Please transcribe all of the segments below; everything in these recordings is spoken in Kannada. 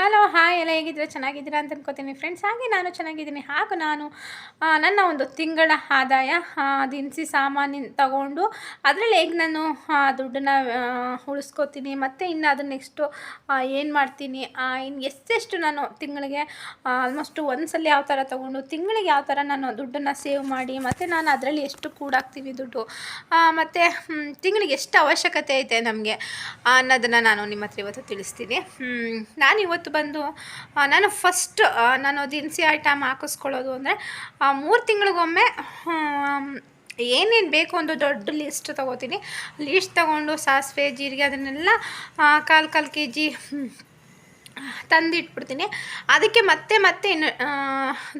ಹಲೋ ಹಾಯ್ ಎಲ್ಲ ಹೇಗಿದ್ದೀರಾ? ಚೆನ್ನಾಗಿದ್ದೀರಾ ಅಂತ ಅನ್ಕೋತೀನಿ ಫ್ರೆಂಡ್ಸ್ ಹಾಗೆ ನಾನು ಚೆನ್ನಾಗಿದ್ದೀನಿ. ಹಾಗೂ ನಾನು ನನ್ನ ಒಂದು ತಿಂಗಳ ಆದಾಯ ದಿನಸಿ ಸಾಮಾನಿನ ತಗೊಂಡು ಅದರಲ್ಲಿ ಹೇಗೆ ನಾನು ದುಡ್ಡನ್ನ ಉಳಿಸ್ಕೋತೀನಿ, ಮತ್ತು ಇನ್ನು ಅದನ್ನು ನೆಕ್ಸ್ಟು ಏನು ಮಾಡ್ತೀನಿ ಇನ್ನು ಎಷ್ಟೆಷ್ಟು ನಾನು ತಿಂಗಳಿಗೆ ಆಲ್ಮೋಸ್ಟು ಒಂದ್ಸಲ ಯಾವ ಥರ ತೊಗೊಂಡು ತಿಂಗಳಿಗೆ ಯಾವ ಥರ ನಾನು ದುಡ್ಡನ್ನು ಸೇವ್ ಮಾಡಿ, ಮತ್ತು ನಾನು ಅದರಲ್ಲಿ ಎಷ್ಟು ಕೂಡಾಕ್ತೀನಿ ದುಡ್ಡು ಮತ್ತು ತಿಂಗಳಿಗೆ ಎಷ್ಟು ಅವಶ್ಯಕತೆ ಐತೆ ನಮಗೆ ಅನ್ನೋದನ್ನು ನಾನು ನಿಮ್ಮ ಹತ್ರ ಇವತ್ತು ತಿಳಿಸ್ತೀನಿ. ನಾನು ಇವತ್ತು ಬಂದು ನಾನು ಫಸ್ಟ್ ನಾನು ದಿನಸಿ ಐಟಮ್ ಹಾಕಿಸ್ಕೊಳ್ಳೋದು ಅಂದರೆ ಮೂರು ತಿಂಗಳಿಗೊಮ್ಮೆ ಏನೇನು ಬೇಕು ಒಂದು ದೊಡ್ಡ ಲಿಸ್ಟ್ ತೊಗೋತೀನಿ. ಲೀಸ್ಟ್ ತೊಗೊಂಡು ಸಾಸಿವೆ, ಜೀರಿಗೆ ಅದನ್ನೆಲ್ಲ ಕಾಲು ಕಾಲು ಕೆ ಜಿ ತಂದಿಟ್ಬಿಡ್ತೀನಿ. ಅದಕ್ಕೆ ಮತ್ತೆ ಮತ್ತೆ ಇನ್ನು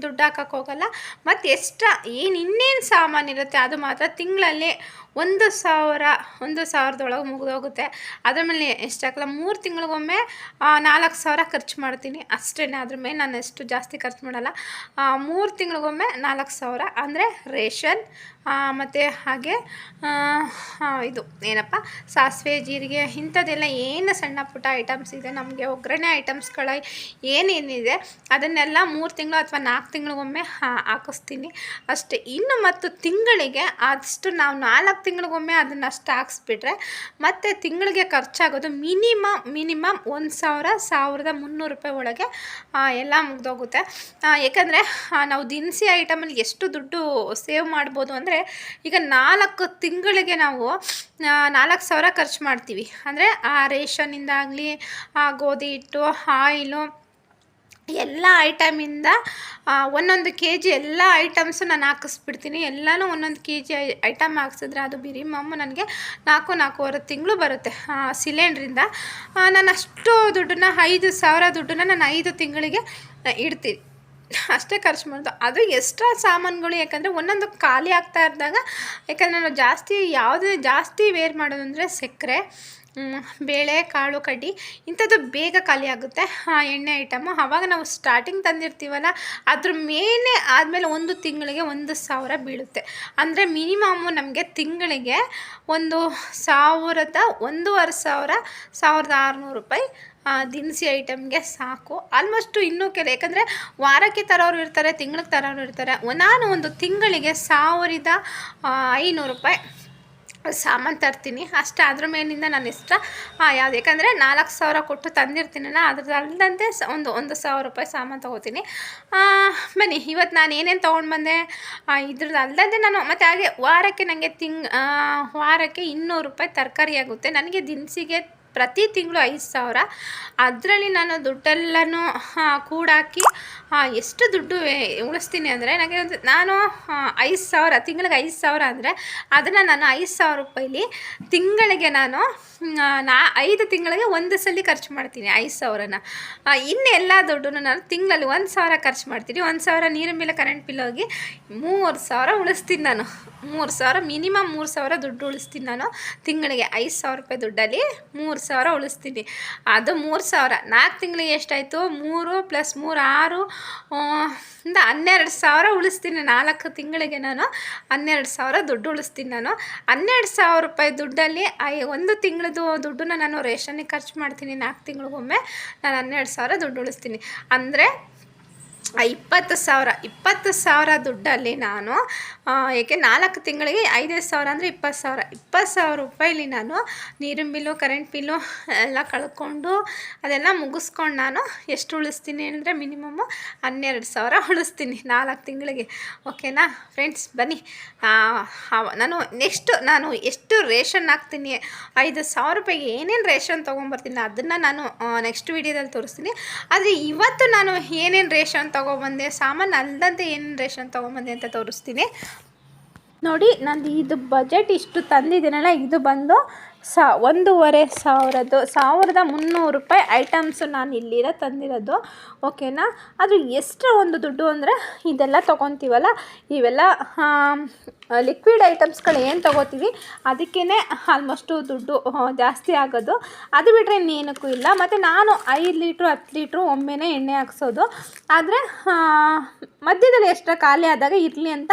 ದುಡ್ಡು ಹಾಕೋಕ್ಕೋಗಲ್ಲ ಮತ್ತು ಎಕ್ಸ್ಟ್ರಾ ಏನು ಇನ್ನೇನು ಸಾಮಾನು ಇರುತ್ತೆ, ಅದು ಮಾತ್ರ ತಿಂಗಳಲ್ಲಿ ಒಂದು ಸಾವಿರ, ಒಂದು ಸಾವಿರದೊಳಗೆ ಮುಗಿದೋಗುತ್ತೆ. ಅದ್ರ ಮೇಲೆ ಎಷ್ಟು ಹಾಕಲ್ಲ? ಮೂರು ತಿಂಗಳಿಗೊಮ್ಮೆ ನಾಲ್ಕು ಸಾವಿರ ಖರ್ಚು ಮಾಡ್ತೀನಿ. ಅಷ್ಟೇ ಅದ್ರ ಮೇಲೆ ನಾನು ಎಷ್ಟು ಜಾಸ್ತಿ ಖರ್ಚು ಮಾಡಲ್ಲ. ಮೂರು ತಿಂಗಳಿಗೊಮ್ಮೆ ನಾಲ್ಕು ಸಾವಿರ, ಅಂದರೆ ರೇಷನ್ ಮತ್ತು ಹಾಗೆ ಇದು ಏನಪ್ಪ? ಸಾಸಿವೆ, ಜೀರಿಗೆ, ಇಂಥದ್ದೆಲ್ಲ ಏನು ಸಣ್ಣ ಪುಟ್ಟ ಐಟಮ್ಸ್ ಇದೆ. ನಮಗೆ ಒಗ್ಗರಣೆ ಐಟಮ್ಸ್ಗಳ ಏನೇನಿದೆ, ಅದನ್ನೆಲ್ಲ ಮೂರು ತಿಂಗಳು ಅಥವಾ ನಾಲ್ಕು ತಿಂಗಳಿಗೊಮ್ಮೆ ಹಾಕಿಸ್ತೀನಿ. ಅಷ್ಟೇ. ಇನ್ನು ಮತ್ತು ತಿಂಗಳಿಗೆ ಅಷ್ಟು ನಾವು ನಾಲ್ಕು ತಿಂಗಳಿಗೊಮ್ಮೆ ಅದನ್ನು ಅಷ್ಟು ಹಾಕ್ಸ್ಬಿಟ್ರೆ ಮತ್ತು ತಿಂಗಳಿಗೆ ಖರ್ಚಾಗೋದು ಮಿನಿಮಮ್ ಮಿನಿಮಮ್ ಒಂದು ಸಾವಿರ, ಸಾವಿರದ ಮುನ್ನೂರು ರೂಪಾಯಿ ಒಳಗೆ ಎಲ್ಲ ಮುಗ್ದೋಗುತ್ತೆ. ಯಾಕಂದರೆ ನಾವು ದಿನಸಿ ಐಟಮಲ್ಲಿ ಎಷ್ಟು ದುಡ್ಡು ಸೇವ್ ಮಾಡ್ಬೋದು ಅಂದರೆ ಈಗ ನಾಲ್ಕು ತಿಂಗಳಿಗೆ ನಾವು ನಾಲ್ಕು ಸಾವಿರ ಖರ್ಚು ಮಾಡ್ತೀವಿ. ಅಂದರೆ, ಆ, ರೇಷನ್ನಿಂದಾಗಲಿ, ಆ, ಗೋಧಿ ಹಿಟ್ಟು, ಆಯಿಲು ಎಲ್ಲ ಐಟಮಿಂದ ಒಂದೊಂದು ಕೆ ಜಿ ಎಲ್ಲ ಐಟಮ್ಸು ನಾನು ಹಾಕಿಸ್ಬಿಡ್ತೀನಿ. ಎಲ್ಲನೂ ಒಂದೊಂದು ಕೆ ಜಿ ಐಟಮ್ ಹಾಕ್ಸಿದ್ರೆ ಅದು ಮಿನಿಮಮ್ ನನಗೆ ನಾಲ್ಕು ನಾಲ್ಕೂವರೆ ತಿಂಗಳು ಬರುತ್ತೆ ಸಿಲಿಂಡ್ರಿಂದ. ನಾನು ಅಷ್ಟು ದುಡ್ಡನ್ನ, ಐದು ಸಾವಿರ ದುಡ್ಡನ್ನ ನಾನು ಐದು ತಿಂಗಳಿಗೆ ಇಡ್ತೀನಿ. ಅಷ್ಟೇ ಖರ್ಚು ಮಾಡೋದು. ಅದು ಎಕ್ಸ್ಟ್ರಾ ಸಾಮಾನುಗಳು, ಯಾಕಂದರೆ ಒಂದೊಂದು ಖಾಲಿ ಆಗ್ತಾ ಇದ್ದಾಗ ಯಾಕಂದರೆ ನಾನು ಜಾಸ್ತಿ ಯಾವುದೇ ಜಾಸ್ತಿ ವೇರ್ ಮಾಡೋದು ಅಂದರೆ ಸಕ್ಕರೆ ಬೇಳೆ, ಕಾಳು, ಕಡ್ಡಿ, ಇಂಥದ್ದು ಬೇಗ ಖಾಲಿ ಆಗುತ್ತೆ. ಆ ಎಣ್ಣೆ ಐಟಮು ಆವಾಗ ನಾವು ಸ್ಟಾರ್ಟಿಂಗ್ ತಂದಿರ್ತೀವಲ್ಲ, ಅದ್ರ ಮೇಲೆ ಆದಮೇಲೆ ಒಂದು ತಿಂಗಳಿಗೆ ಒಂದು ಸಾವಿರ ಬೀಳುತ್ತೆ. ಅಂದರೆ ಮಿನಿಮಮ್ಮು ನಮಗೆ ತಿಂಗಳಿಗೆ ಒಂದು ಸಾವಿರದ ಒಂದೂವರೆ ಸಾವಿರ, ಸಾವಿರದ ಆರುನೂರು ರೂಪಾಯಿ ದಿನಸಿ ಐಟಮ್ಗೆ ಸಾಕು. ಆಲ್ಮೋಸ್ಟು ಇನ್ನೂ ಕೆಲ, ಯಾಕಂದರೆ ವಾರಕ್ಕೆ ತರೋರು ಇರ್ತಾರೆ, ತಿಂಗಳಿಗೆ ತರೋರು ಇರ್ತಾರೆ. ನಾನು ಒಂದು ತಿಂಗಳಿಗೆ ಸಾವಿರದ ಐನೂರು ರೂಪಾಯಿ ಸಾಮಾನು ತರ್ತೀನಿ. ಅಷ್ಟೇ ಅದ್ರ ಮೇಲಿಂದ ನಾನು ಇಷ್ಟ. ಯಾವ್ದು? ಯಾಕಂದರೆ ನಾಲ್ಕು ಸಾವಿರ ಕೊಟ್ಟು ತಂದಿರ್ತೀನಲ್ಲ ಅದ್ರದ್ದು ಅಲ್ಲದಂತೆ ಸ, ಒಂದು ಒಂದು ಸಾವಿರ ರೂಪಾಯಿ ಸಾಮಾನು ತೊಗೋತೀನಿ. ಬನ್ನಿ ಇವತ್ತು ನಾನು ಏನೇನು ತೊಗೊಂಡು ಬಂದೆ? ಇದ್ರದ್ದು ನಾನು, ಮತ್ತು ಹಾಗೆ ವಾರಕ್ಕೆ ನನಗೆ ತಿಂಗ್ ವಾರಕ್ಕೆ ಇನ್ನೂರು ರೂಪಾಯಿ ತರಕಾರಿ ಆಗುತ್ತೆ. ನನಗೆ ದಿನಸಿಗೆ ಪ್ರತಿ ತಿಂಗಳು ಐದು ಸಾವಿರ. ಅದರಲ್ಲಿ ನಾನು ದುಡ್ಡೆಲ್ಲನೂ ಕೂಡಾಕಿ ಎಷ್ಟು ದುಡ್ಡು ಉಳಿಸ್ತೀನಿ ಅಂದರೆ ನನಗೆ ಒಂದು, ನಾನು ಐದು ಸಾವಿರ, ತಿಂಗಳಿಗೆ ಐದು ಸಾವಿರ ಅಂದರೆ ಅದನ್ನು ನಾನು ಐದು ಸಾವಿರ ರೂಪಾಯಿಲಿ ತಿಂಗಳಿಗೆ ನಾನು ನಾ, ಐದು ತಿಂಗಳಿಗೆ ಒಂದು ಸಲ ಖರ್ಚು ಮಾಡ್ತೀನಿ ಐದು ಸಾವಿರನ. ಇನ್ನೆಲ್ಲ ದುಡ್ಡನ್ನು ನಾನು ತಿಂಗಳಲ್ಲಿ ಒಂದು ಸಾವಿರ ಖರ್ಚು ಮಾಡ್ತೀನಿ. ಒಂದು ಸಾವಿರ ನೀರಿನ ಮೇಲೆ ಕರೆಂಟ್ ಬಿಲ್ ಹೋಗಿ ಮೂರು ಸಾವಿರ ಉಳಿಸ್ತೀನಿ ನಾನು. ಮೂರು ಸಾವಿರ ಮಿನಿಮಮ್ ಮೂರು ಸಾವಿರ ದುಡ್ಡು ಉಳಿಸ್ತೀನಿ ನಾನು ತಿಂಗಳಿಗೆ ಐದು ಸಾವಿರ ರೂಪಾಯಿ ದುಡ್ಡಲ್ಲಿ ಮೂರು ಸಾವಿರ ಉಳಿಸ್ತೀನಿ. ಅದು ಮೂರು ಸಾವಿರ. ನಾಲ್ಕು ತಿಂಗಳಿಗೆ ಎಷ್ಟಾಯಿತು? ಮೂರು ಪ್ಲಸ್ ಮೂರು ಆರು ಇಂದ ಹನ್ನೆರಡು ಸಾವಿರ ಉಳಿಸ್ತೀನಿ. ನಾಲ್ಕು ತಿಂಗಳಿಗೆ ನಾನು ಹನ್ನೆರಡು ಸಾವಿರ ದುಡ್ಡು ಉಳಿಸ್ತೀನಿ ನಾನು. ಹನ್ನೆರಡು ಸಾವಿರ ರೂಪಾಯಿ ದುಡ್ಡಲ್ಲಿ ಒಂದು ತಿಂಗಳದ್ದು ದುಡ್ಡನ್ನ ನಾನು ರೇಷನ್ನಿಗೆ ಖರ್ಚು ಮಾಡ್ತೀನಿ. ನಾಲ್ಕು ತಿಂಗಳಿಗೊಮ್ಮೆ ನಾನು ಹನ್ನೆರಡು ಸಾವಿರ ದುಡ್ಡು ಉಳಿಸ್ತೀನಿ. ಅಂದರೆ ಆ ಇಪ್ಪತ್ತು ಸಾವಿರ ಇಪ್ಪತ್ತು ಸಾವಿರ ದುಡ್ಡಲ್ಲಿ ನಾನು ಏಕೆ ನಾಲ್ಕು ತಿಂಗಳಿಗೆ ಐದೈದು ಸಾವಿರ ಅಂದರೆ ಇಪ್ಪತ್ತು ಸಾವಿರ. ಇಪ್ಪತ್ತು ಸಾವಿರ ರೂಪಾಯಿಲಿ ನಾನು ನೀರಿನ ಬಿಲ್ಲು ಕರೆಂಟ್ ಬಿಲ್ಲು ಎಲ್ಲ ಕಳ್ಕೊಂಡು ಅದೆಲ್ಲ ಮುಗಿಸ್ಕೊಂಡು ನಾನು ಎಷ್ಟು ಉಳಿಸ್ತೀನಿ ಅಂದರೆ ಮಿನಿಮಮ್ಮು ಹನ್ನೆರಡು ಸಾವಿರ ಉಳಿಸ್ತೀನಿ ನಾಲ್ಕು ತಿಂಗಳಿಗೆ. ಓಕೆನಾ? ಫ್ರೆಂಡ್ಸ್, ಬನ್ನಿ. ನಾನು ನೆಕ್ಸ್ಟ್ ನಾನು ಎಷ್ಟು ರೇಷನ್ ಹಾಕ್ತೀನಿ? ಐದು ಸಾವಿರ ರೂಪಾಯಿಗೆ ಏನೇನು ರೇಷನ್ ತೊಗೊಂಬರ್ತೀನಿ? ಅದನ್ನು ನಾನು ನೆಕ್ಸ್ಟ್ ವೀಡಿಯೋದಲ್ಲಿ ತೋರಿಸ್ತೀನಿ. ಆದರೆ ಇವತ್ತು ನಾನು ಏನೇನು ರೇಷನ್ ತೊಗೊಬಂದೆ, ಸಾಮಾನು ಅಲ್ಲದಂತೆ ಏನು ರೇಷನ್ ತೊಗೊಂಬಂದೆ ಅಂತ ತೋರಿಸ್ತೀನಿ. ನೋಡಿ, ನಂದು ಇದು ಬಜೆಟ್ ಇಷ್ಟು ತಂದಿದ್ದೀನಲ್ಲ, ಇದು ಬಂದು ಸಾ, ಒಂದೂವರೆ ಸಾವಿರದ್ದು, ಸಾವಿರದ ಮುನ್ನೂರು ರೂಪಾಯಿ ಐಟಮ್ಸು ನಾನು ಇಲ್ಲಿರೋ ತಂದಿರೋದು. ಓಕೆನಾ? ಅದು ಎಷ್ಟು ಒಂದು ದುಡ್ಡು ಅಂದರೆ ಇದೆಲ್ಲ ತೊಗೊತೀವಲ್ಲ? ಇವೆಲ್ಲ ಲಿಕ್ವಿಡ್ ಐಟಮ್ಸ್ಗಳು ಏನು ತೊಗೋತೀವಿ? ಅದಕ್ಕೇ ಆಲ್ಮೋಸ್ಟು ದುಡ್ಡು ಜಾಸ್ತಿ ಆಗೋದು. ಅದು ಬಿಟ್ಟರೆ ಇನ್ನೇನಕ್ಕೂ ಇಲ್ಲ. ಮತ್ತು ನಾನು ಐದು ಲೀಟ್ರು, ಹತ್ತು ಲೀಟ್ರು ಒಮ್ಮೆನೇ ಎಣ್ಣೆ ಹಾಕ್ಸೋದು. ಆದರೆ ಮಧ್ಯದಲ್ಲಿ ಎಷ್ಟು ಖಾಲಿ ಆದಾಗ ಇರಲಿ ಅಂತ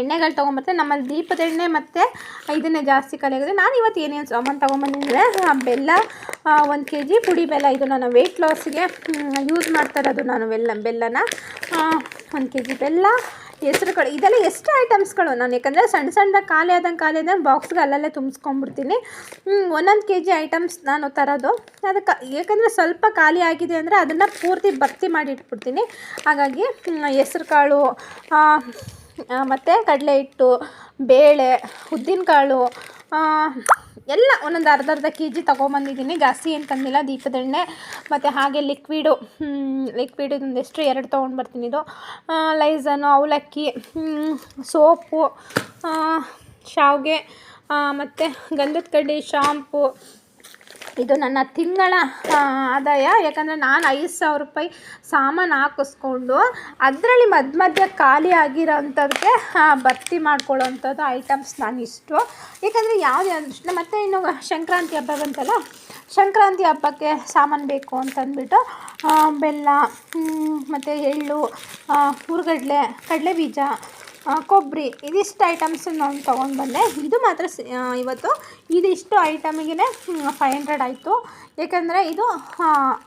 ಎಣ್ಣೆಗಳು ತೊಗೊಂಬರ್ತೀನಿ. ನಮ್ಮಲ್ಲಿ ದೀಪದ ಎಣ್ಣೆ ಮತ್ತು ಇದನ್ನೇ ಜಾಸ್ತಿ ಆಗಿದೆ. ನಾನು ಇವತ್ತು ಏನೇನು ಸಾಮಾನು ತೊಗೊಂಬಂದಿದ್ರೆ ಬೆಲ್ಲ ಒಂದು ಕೆ ಜಿ ಪುಡಿ ಬೆಲ್ಲ. ಇದು ನಾನು ವೆಯ್ಟ್ ಲಾಸ್ಗೆ ಯೂಸ್ ಮಾಡ್ತಾ ಇರೋದು ನಾನು ಬೆಲ್ಲ, ಬೆಲ್ಲನ. ಒಂದು ಕೆ ಜಿ ಬೆಲ್ಲ, ಹೆಸ್ರುಗಳು. ಇದೆಲ್ಲ ಎಷ್ಟು ಐಟಮ್ಸ್ಗಳು ನಾನು ಯಾಕಂದರೆ ಸಣ್ಣ ಸಣ್ಣದಾಗ ಖಾಲಿ ಆದಂಗೆ ಖಾಲಿ ಆದಂಗೆ ಬಾಕ್ಸ್ಗೆ ಅಲ್ಲಲ್ಲೇ ತುಂಬಿಸ್ಕೊಂಡ್ಬಿಡ್ತೀನಿ. ಒಂದೊಂದು ಕೆ ಜಿ ಐಟಮ್ಸ್ ನಾನು ತರೋದು. ಅದಕ್ಕೆ, ಯಾಕಂದರೆ ಸ್ವಲ್ಪ ಖಾಲಿ ಆಗಿದೆ ಅಂದರೆ ಅದನ್ನು ಪೂರ್ತಿ ಭರ್ತಿ ಮಾಡಿ ಇಟ್ಬಿಡ್ತೀನಿ. ಹಾಗಾಗಿ ಹೆಸ್ರು ಕಾಳು ಮತ್ತು ಕಡಲೆ ಹಿಟ್ಟು, ಬೇಳೆ, ಉದ್ದಿನಕಾಳು ಎಲ್ಲ ಒಂದೊಂದು ಅರ್ಧ ಅರ್ಧ ಕೆ ಜಿ ತೊಗೊಂಬಂದಿದ್ದೀನಿ. ಜಾಸ್ತಿ ಏನು ತಂದಿಲ್ಲ, ದೀಪದ ಎಣ್ಣೆ ಮತ್ತು ಹಾಗೆ ಲಿಕ್ವಿಡು ಲಿಕ್ವಿಡ್ ಇದೊಂದೆಷ್ಟು ಎರಡು ತೊಗೊಂಡು ಬರ್ತೀನಿ ಇದು ಲೈಝನು ಅವಲಕ್ಕಿ ಸೋಪು ಶಾವಿಗೆ ಮತ್ತು ಗಂಧದ ಕಡ್ಡಿ, ಶಾಂಪು ಇದು ನನ್ನ ತಿಂಗಳ ಆದಾಯ. ಯಾಕಂದರೆ ನಾನು ಐದು ಸಾವಿರ ರೂಪಾಯಿ ಸಾಮಾನು ಹಾಕಿಸ್ಕೊಂಡು ಅದರಲ್ಲಿ ಮಧ್ಯ ಮಧ್ಯ ಖಾಲಿ ಆಗಿರೋ ಅಂಥದ್ದಕ್ಕೆ ಭರ್ತಿ ಮಾಡ್ಕೊಳ್ಳೋ ಅಂಥದ್ದು ಐಟಮ್ಸ್ ನಾನು ಇಷ್ಟು. ಯಾಕಂದರೆ ಯಾವುದೇ ಅದೃಷ್ಟ ಮತ್ತು ಇನ್ನು ಸಂಕ್ರಾಂತಿ ಹಬ್ಬ ಬಂತಲ್ಲ? ಸಂಕ್ರಾಂತಿ ಹಬ್ಬಕ್ಕೆ ಸಾಮಾನು ಬೇಕು ಅಂತಂದ್ಬಿಟ್ಟು ಬೆಲ್ಲ ಮತ್ತು ಎಳ್ಳು ಹುರ್ಗಡ್ಲೆ ಕಡಲೆ ಬೀಜ ಕೊಬ್ಬರಿ, ಇದಿಷ್ಟು ಐಟಮ್ಸ್ ನಾನು ತೊಗೊಂಡು ಬಂದೆ. ಇದು ಮಾತ್ರ ಇವತ್ತು. ಇದಿಷ್ಟು ಐಟಮಿಗೆ ಫೈವ್ ಹಂಡ್ರೆಡ್ ಆಯಿತು. ಏಕೆಂದರೆ ಇದು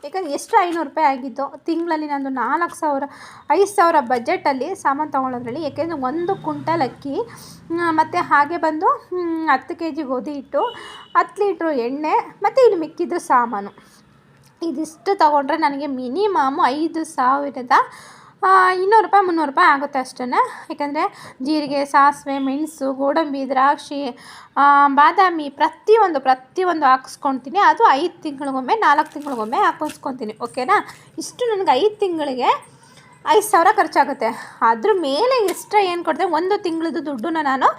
ಯಾಕಂದರೆ ಎಷ್ಟು ಐನೂರು ರೂಪಾಯಿ ಆಗಿತ್ತು? ತಿಂಗಳಲ್ಲಿ ನಂದು ನಾಲ್ಕು ಸಾವಿರ, ಐದು ಸಾವಿರ ಬಜೆಟಲ್ಲಿ ಸಾಮಾನು ತೊಗೊಳೋದ್ರಲ್ಲಿ. ಏಕೆಂದರೆ ಒಂದು ಕುಂಟಲ್ ಅಕ್ಕಿ ಮತ್ತು ಹಾಗೆ ಬಂದು ಹತ್ತು ಕೆ ಜಿ ಗೋಧಿ ಹಿಟ್ಟು, ಹತ್ತು ಲೀಟ್ರು ಎಣ್ಣೆ, ಮತ್ತು ಇಲ್ಲಿ ಮಿಕ್ಕಿದ್ದು ಸಾಮಾನು. ಇದಿಷ್ಟು ತೊಗೊಂಡ್ರೆ ನನಗೆ ಮಿನಿಮಮ್ ಐದು ಸಾವಿರದ ಇನ್ನೂರು ರೂಪಾಯಿ, ಮುನ್ನೂರು ರೂಪಾಯಿ ಆಗುತ್ತೆ ಅಷ್ಟೇ ಯಾಕಂದರೆ ಜೀರಿಗೆ, ಸಾಸಿವೆ, ಮೆಣಸು, ಗೋಡಂಬಿ, ದ್ರಾಕ್ಷಿ ಬಾದಾಮಿ ಪ್ರತಿಯೊಂದು ಪ್ರತಿಯೊಂದು ಹಾಕ್ಸ್ಕೊಳ್ತೀನಿ ಅದು ಐದು ತಿಂಗಳಿಗೊಮ್ಮೆ, ನಾಲ್ಕು ತಿಂಗಳಿಗೊಮ್ಮೆ ಹಾಕಿಸ್ಕೊತೀನಿ, ಓಕೆನಾ? ಇಷ್ಟು ನನಗೆ ಐದು ತಿಂಗಳಿಗೆ ಐದು ಸಾವಿರ ಖರ್ಚಾಗುತ್ತೆ. ಅದ್ರ ಮೇಲೆ ಎಕ್ಸ್ಟ್ರಾ ಏನು ಕೊಡ್ತೇನೆ ಒಂದು ತಿಂಗಳದ್ದು ದುಡ್ಡನ್ನ ನಾನು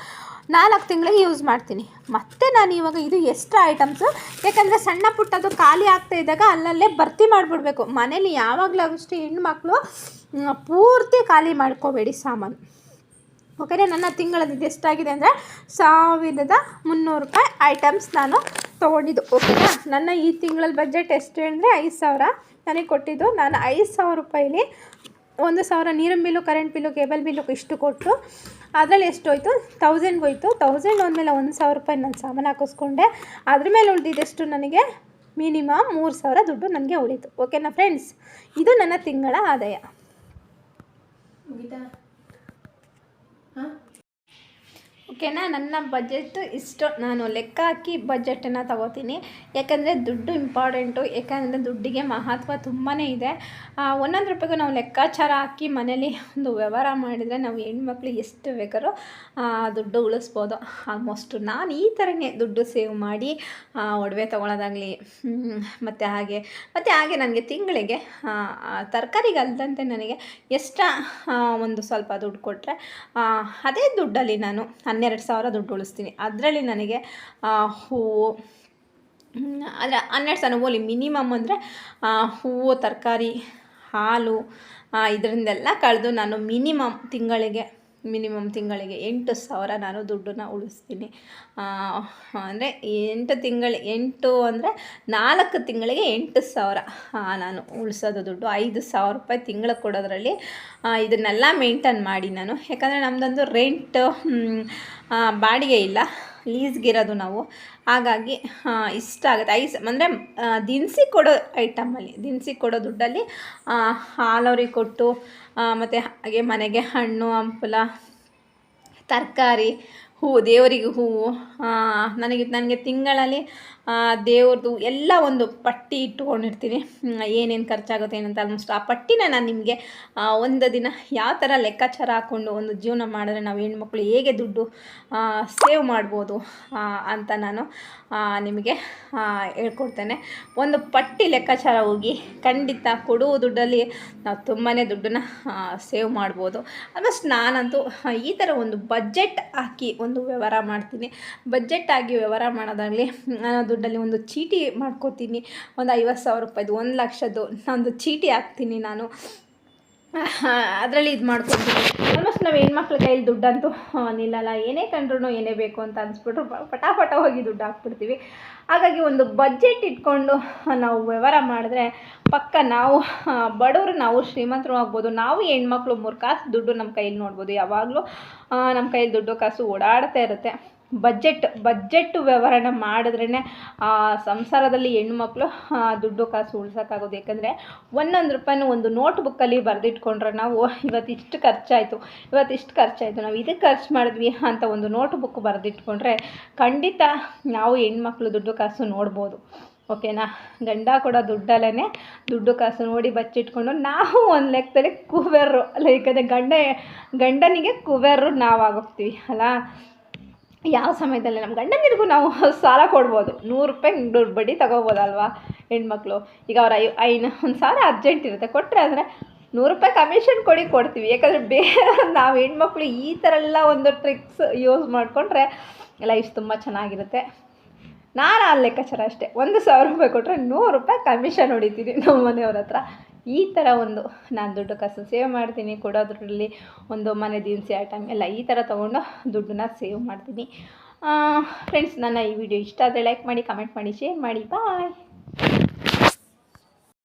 ನಾಲ್ಕು ತಿಂಗಳಿಗೆ ಯೂಸ್ ಮಾಡ್ತೀನಿ. ಮತ್ತು ನಾನು ಇವಾಗ ಇದು ಎಕ್ಸ್ಟ್ರಾ ಐಟಮ್ಸು ಯಾಕಂದರೆ ಸಣ್ಣ ಪುಟ್ಟದು ಖಾಲಿ ಆಗ್ತಾ ಇದ್ದಾಗ ಅಲ್ಲಲ್ಲೇ ಭರ್ತಿ ಮಾಡಿಬಿಡ್ಬೇಕು. ಮನೇಲಿ ಯಾವಾಗಲೂ ಅಷ್ಟು ಹೆಣ್ಮಕ್ಳು ಪೂರ್ತಿ ಖಾಲಿ ಮಾಡ್ಕೋಬೇಡಿ ಸಾಮಾನು. ಓಕೆನೇ ನನ್ನ ತಿಂಗಳದ್ದು ಎಷ್ಟಾಗಿದೆ ಅಂದರೆ ಸಾವಿರದ ಮುನ್ನೂರು ರೂಪಾಯಿ ಐಟಮ್ಸ್ ನಾನು ತೊಗೊಂಡಿದ್ದು. ಓಕೆನಾ ನನ್ನ ಈ ತಿಂಗಳ ಬಜೆಟ್ ಎಷ್ಟು ಅಂದರೆ ಐದು ಸಾವಿರ. ನನಗೆ ಕೊಟ್ಟಿದ್ದು ನಾನು ಐದು ಸಾವಿರ ರೂಪಾಯಿಲಿ ಒಂದು ಸಾವಿರ ನೀರಿನ bill current bill cable bill ಇಷ್ಟು ಕೊಟ್ಟು ಅದರಲ್ಲಿ ಎಷ್ಟು ಹೋಯ್ತು? ತೌಸಂಡ್ ಹೋಯ್ತು. ತೌಸಂಡ್ ಅಂದಮೇಲೆ ಒಂದು ಸಾವಿರ ರೂಪಾಯಿ ನಾನು ಸಾಮಾನು ಹಾಕಿಸ್ಕೊಂಡೆ. ಅದ್ರ ಮೇಲೆ ಉಳಿದಿದ್ದೆಷ್ಟು ನನಗೆ? ಮಿನಿಮಮ್ ಮೂರು ಸಾವಿರ ದುಡ್ಡು ನನಗೆ ಉಳಿತು. ಓಕೆನಾ ಫ್ರೆಂಡ್ಸ್ ಇದು ನನ್ನ ತಿಂಗಳ ಆದಾಯ. ಓಕೆನಾ ನನ್ನ ಬಜೆಟ್ ಇಷ್ಟು, ನಾನು ಲೆಕ್ಕ ಹಾಕಿ ಬಜೆಟನ್ನು ತಗೋತೀನಿ. ಯಾಕಂದರೆ ದುಡ್ಡು ಇಂಪಾರ್ಟೆಂಟು, ಯಾಕಂದರೆ ದುಡ್ಡಿಗೆ ಮಹತ್ವ ತುಂಬಾ ಇದೆ. ಒಂದೊಂದು ರೂಪಾಯಿಗೂ ನಾವು ಲೆಕ್ಕಾಚಾರ ಹಾಕಿ ಮನೇಲಿ ಒಂದು ವ್ಯವಹಾರ ಮಾಡಿದರೆ ನಾವು ಹೆಣ್ಮಕ್ಳು ಎಷ್ಟು ಬೇಕಾದ್ರೂ ದುಡ್ಡು ಉಳಿಸ್ಬೋದು. ಆಲ್ಮೋಸ್ಟು ನಾನು ಈ ಥರನೇ ದುಡ್ಡು ಸೇವ್ ಮಾಡಿ ಒಡವೆ ತೊಗೊಳೋದಾಗಲಿ ಮತ್ತು ಹಾಗೆ ಮತ್ತು ಹಾಗೆ ನನಗೆ ತಿಂಗಳಿಗೆ ತರಕಾರಿಗೆ ಅಲ್ಲದಂತೆ ನನಗೆ ಎಷ್ಟ ಒಂದು ಸ್ವಲ್ಪ ದುಡ್ಡು ಕೊಟ್ಟರೆ ಅದೇ ದುಡ್ಡಲ್ಲಿ ನಾನು ಹನ್ನೆರಡು ಸಾವಿರ ದುಡ್ಡು ಉಳಿಸ್ತೀನಿ. ಅದರಲ್ಲಿ ನನಗೆ ಹೂವು ಅಂದರೆ ಹನ್ನೆರಡು ಸಾವಿರ ಹೋಲಿ ಮಿನಿಮಮ್ ಅಂದರೆ ಹೂವು, ತರಕಾರಿ, ಹಾಲು ಇದರಿಂದೆಲ್ಲ ಕಳೆದು ನಾನು ಮಿನಿಮಮ್ ತಿಂಗಳಿಗೆ ಮಿನಿಮಮ್ ತಿಂಗಳಿಗೆ ಎಂಟು ಸಾವಿರ ನಾನು ದುಡ್ಡನ್ನ ಉಳಿಸ್ತೀನಿ. ಅಂದರೆ ಎಂಟು ತಿಂಗಳು, ಎಂಟು ಅಂದರೆ ನಾಲ್ಕು ತಿಂಗಳಿಗೆ ಎಂಟು ಸಾವಿರ ನಾನು ಉಳಿಸೋದು ದುಡ್ಡು. ಐದು ಸಾವಿರ ರೂಪಾಯಿ ತಿಂಗಳು ಕೊಡೋದ್ರಲ್ಲಿ ಇದನ್ನೆಲ್ಲ ಮೇಂಟೈನ್ ಮಾಡಿ ನಾನು. ಯಾಕಂದರೆ ನಮ್ಮದೊಂದು ರೆಂಟ್ ಬಾಡಿಗೆ ಇಲ್ಲ. ಲೀಸ್ಗಿರೋದು ನಾವು. ಹಾಗಾಗಿ ಇಷ್ಟ ಆಗುತ್ತೆ. ಐಸ್, ಅಂದರೆ ದಿನಸಿ ಕೊಡೋ ಐಟಮಲ್ಲಿ ದಿನಸಿ ಕೊಡೋ ದುಡ್ಡಲ್ಲಿ ಹಾಲವ್ರಿಗೆ ಕೊಟ್ಟು ಮತ್ತು ಹಾಗೆ ಮನೆಗೆ ಹಣ್ಣು, ಹಂಪಲ, ತರಕಾರಿ ಹೂವು ದೇವರಿಗೆ ಹೂವು ನನಗೆ ನನಗೆ ತಿಂಗಳಲ್ಲಿ ದೇವ್ರದ್ದು ಎಲ್ಲ ಒಂದು ಪಟ್ಟಿ ಇಟ್ಟುಕೊಂಡಿರ್ತೀನಿ. ಏನೇನು ಖರ್ಚಾಗುತ್ತೆ ಏನಂತ ಆಲ್ಮೋಸ್ಟ್ ಆ ಪಟ್ಟಿನ ನಾನು ನಿಮಗೆ ಒಂದು ದಿನ ಯಾವ ಥರ ಲೆಕ್ಕಾಚಾರ ಹಾಕ್ಕೊಂಡು ಒಂದು ಜೀವನ ಮಾಡಿದ್ರೆ ನಾವು ಹೆಣ್ಮಕ್ಳು ಹೇಗೆ ದುಡ್ಡು ಸೇವ್ ಮಾಡ್ಬೋದು ಅಂತ ನಾನು ನಿಮಗೆ ಹೇಳ್ಕೊಡ್ತೇನೆ. ಒಂದು ಪಟ್ಟಿ ಲೆಕ್ಕಾಚಾರ ಹೋಗಿ ಖಂಡಿತ ಕೊಡುವ ದುಡ್ಡಲ್ಲಿ ನಾವು ತುಂಬಾ ದುಡ್ಡನ್ನು ಸೇವ್ ಮಾಡ್ಬೋದು. ಆಲ್ಮೋಸ್ಟ್ ನಾನಂತೂ ಈ ಥರ ಒಂದು ಬಜೆಟ್ ಹಾಕಿ ಒಂದು ವ್ಯವಹಾರ ಮಾಡ್ತೀನಿ. ಬಜೆಟ್ ಆಗಿ ವ್ಯವಹಾರ ಮಾಡೋದಾಗಲಿ, ನಾನು ದುಡ್ಡಲ್ಲಿ ಒಂದು ಚೀಟಿ ಮಾಡ್ಕೋತೀನಿ. ಒಂದು ಐವತ್ತು ಸಾವಿರ ರೂಪಾಯಿದು, ಒಂದು ಲಕ್ಷದ್ದು ಒಂದು ಚೀಟಿ ಹಾಕ್ತೀನಿ ನಾನು. ಅದರಲ್ಲಿ ಇದು ಮಾಡ್ಕೊತೀವಿ. ಆಲ್ಮೋಸ್ಟ್ ನಾವು ಹೆಣ್ಮಕ್ಳ ಕೈಲಿ ದುಡ್ಡಂತೂ ನಿಲ್ಲಲ್ಲ. ಏನೇ ಕಂಡ್ರೂ ಏನೇ ಬೇಕು ಅಂತ ಅನಿಸ್ಬಿಟ್ರು. ಪಟಾಪಟ ಹೋಗಿ ದುಡ್ಡು ಹಾಕ್ಬಿಡ್ತೀವಿ. ಹಾಗಾಗಿ ಒಂದು ಬಜೆಟ್ ಇಟ್ಕೊಂಡು ನಾವು ವ್ಯವಹಾರ ಮಾಡಿದ್ರೆ ಪಕ್ಕ ನಾವು ಬಡವರು ನಾವು ಶ್ರೀಮಂತರು ಆಗ್ಬೋದು ನಾವು ಹೆಣ್ಮಕ್ಳು ಮೂರು ಕಾಸು ದುಡ್ಡು ನಮ್ಮ ಕೈಲಿ ನೋಡ್ಬೋದು. ಯಾವಾಗಲೂ ನಮ್ಮ ಕೈಲಿ ದುಡ್ಡು ಕಾಸು ಓಡಾಡ್ತಾ ಇರುತ್ತೆ. ಬಜೆಟ್ ಬಜೆಟ್ ವ್ಯವಹಾರನ ಮಾಡಿದ್ರೇ ಸಂಸಾರದಲ್ಲಿ ಹೆಣ್ಮಕ್ಳು ದುಡ್ಡು ಕಾಸು ಉಳ್ಸೋಕ್ಕಾಗೋದು. ಯಾಕಂದರೆ ಒಂದೊಂದು ರೂಪಾಯಿನ ಒಂದು ನೋಟ್ ಬುಕ್ಕಲ್ಲಿ ಬರೆದಿಟ್ಕೊಂಡ್ರೆ ನಾವು ಇವತ್ತು ಇಷ್ಟು ಖರ್ಚಾಯಿತು, ಇವತ್ತು ಇಷ್ಟು ಖರ್ಚಾಯಿತು, ನಾವು ಇದಕ್ಕೆ ಖರ್ಚು ಮಾಡಿದ್ವಿ ಅಂತ ಒಂದು ನೋಟ್ ಬುಕ್ ಬರೆದಿಟ್ಕೊಂಡ್ರೆ ಖಂಡಿತ ನಾವು ಹೆಣ್ಮಕ್ಳು ದುಡ್ಡು ಕಾಸು ನೋಡ್ಬೋದು. ಓಕೆನಾ? ಗಂಡ ಕೂಡ ದುಡ್ಡಲ್ಲೇ ದುಡ್ಡು ಕಾಸು ನೋಡಿ ಬಚ್ಚಿಟ್ಕೊಂಡು ನಾವು ಒಂದು ಲೆಕ್ಕದಲ್ಲಿ ಕುಬೇರರು ಲೈಕ್ ಅದೇ ಗಂಡ, ಗಂಡನಿಗೆ ಕುಬೇರರು ನಾವಾಗೋಗ್ತೀವಿ, ಅಲ್ಲ? ಯಾವ ಸಮಯದಲ್ಲಿ ನಮ್ಮ ಗಂಡನಿಗೂ ನಾವು ಸಾಲ ಕೊಡ್ಬೋದು? ನೂರು ರೂಪಾಯಿ ನೂರು ಬಡ್ಡಿ ತಗೋಬೋದಲ್ವಾ ಹೆಣ್ಮಕ್ಳು? ಈಗ ಅವ್ರ ಐ ಐನು ಒಂದು ಸಾವಿರ ಅರ್ಜೆಂಟ್ ಇರುತ್ತೆ. ಕೊಟ್ಟರೆ ಅಂದರೆ ನೂರು ರೂಪಾಯಿ ಕಮಿಷನ್ ಕೊಡಿ ಕೊಡ್ತೀವಿ. ಯಾಕಂದರೆ ಬೇರೆ ನಾವು ಹೆಣ್ಮಕ್ಳು ಈ ಥರ ಎಲ್ಲ ಒಂದು ಟ್ರಿಕ್ಸ್ ಯೂಸ್ ಮಾಡಿಕೊಂಡ್ರೆ ಲೈಫ್ ತುಂಬ ಚೆನ್ನಾಗಿರುತ್ತೆ. ನಾನು ಆ ಲೆಕ್ಕಾಚಾರ ಅಷ್ಟೇ. ಒಂದು ಸಾವಿರ ರೂಪಾಯಿ ಕೊಟ್ಟರೆ ನೂರು ರೂಪಾಯಿ ಕಮಿಷನ್ ಹೊಡಿತೀನಿ ನಮ್ಮ ಮನೆಯವ್ರ ಹತ್ರ. ಈ ಥರ ಒಂದು ನಾನು ದುಡ್ಡು ಕಾಸು ಸೇವ್ ಮಾಡ್ತೀನಿ ಕೊಡೋದ್ರಲ್ಲಿ ಒಂದು ಮನೆ ದಿನಸಿ ಐಟಮ್ ಎಲ್ಲ ಈ ಥರ ತೊಗೊಂಡು ದುಡ್ಡನ್ನ ಸೇವ್ ಮಾಡ್ತೀನಿ. ಫ್ರೆಂಡ್ಸ್ ನನ್ನ ಈ ವಿಡಿಯೋ ಇಷ್ಟ ಆದರೆ ಲೈಕ್ ಮಾಡಿ ಕಮೆಂಟ್ ಮಾಡಿ ಶೇರ್ ಮಾಡಿ ಬಾಯ್